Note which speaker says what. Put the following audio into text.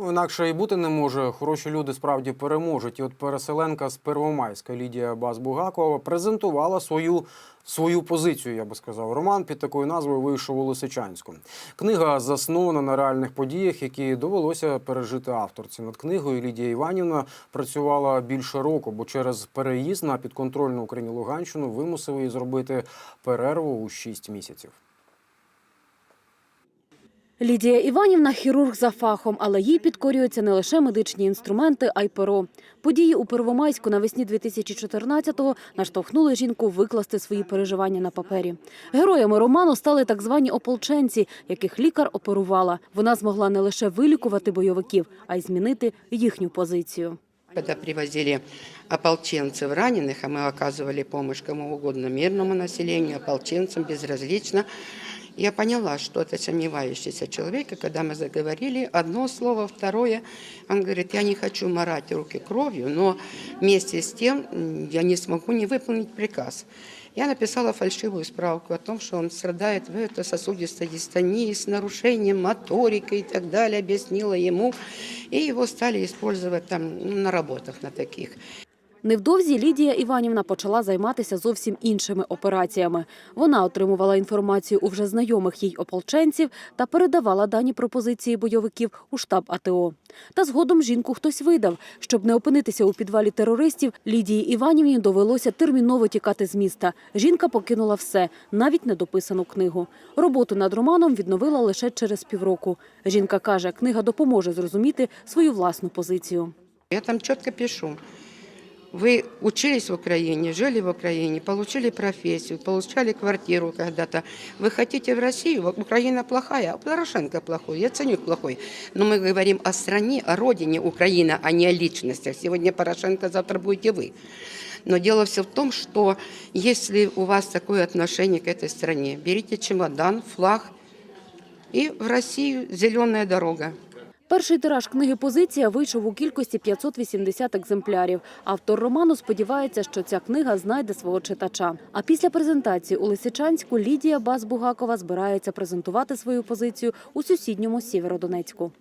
Speaker 1: Ну, Інакше і бути не може. Хороші люди справді переможуть. І от переселенка з Первомайська Лідія Базбугакова презентувала свою свою позицію, я би сказав. Роман під такою назвою вийшов у Лисичанську. Книга заснована на реальних подіях, які довелося пережити авторці. Над книгою Лідія Іванівна працювала більше року, бо через переїзд на підконтрольну Україні Луганщину вимусив її зробити перерву у 6 місяців.
Speaker 2: Лідія Іванівна хірург за фахом, але їй підкорюються не лише медичні інструменти, а й перо. Події у Первомайську навесні 2014-го наштовхнули жінку викласти свої переживання на папері. Героями роману стали так звані ополченці, яких лікар оперувала. Вона змогла не лише вилікувати бойовиків, а й змінити їхню позицію.
Speaker 3: Когда привозили ополченцев раненых, а мы оказывали помощь кому угодно, мирному населению, ополченцам, безразлично, я поняла, что это сомневающийся человек, и когда мы заговорили, одно слово, второе, он говорит, я не хочу морать руки кровью, но вместе с тем я не смогу не выполнить приказ. Я написала фальшивую справку о том, что он страдает в сосудистой дистонии с нарушением моторики и так далее, объяснила ему, и его стали использовать там ну, на работах на таких.
Speaker 2: Невдовзі Лідія Іванівна почала займатися зовсім іншими операціями. Вона отримувала інформацію у вже знайомих їй ополченців та передавала дані пропозиції бойовиків у штаб АТО. Та згодом жінку хтось видав. Щоб не опинитися у підвалі терористів, Лідії Іванівні довелося терміново тікати з міста. Жінка покинула все, навіть недописану книгу. Роботу над романом відновила лише через півроку. Жінка каже, книга допоможе зрозуміти свою власну позицію.
Speaker 3: Я там четко пишу. Вы учились в Украине, жили в Украине, получили профессию, получали квартиру когда-то. Вы хотите в Россию? Украина плохая, а Порошенко плохой, Яценюк плохой. Но мы говорим о стране, о родине Украина, а не о личностях. Сегодня Порошенко, завтра будете вы. Но дело все в том, что если у вас такое отношение к этой стране, берите чемодан, флаг и в Россию зеленая дорога.
Speaker 2: Перший тираж книги «Позиція» вийшов у кількості 580 екземплярів. Автор роману сподівається, що ця книга знайде свого читача. А після презентації у Лисичанську Лідія Базбугакова збирається презентувати свою позицію у сусідньому Сєвєродонецьку.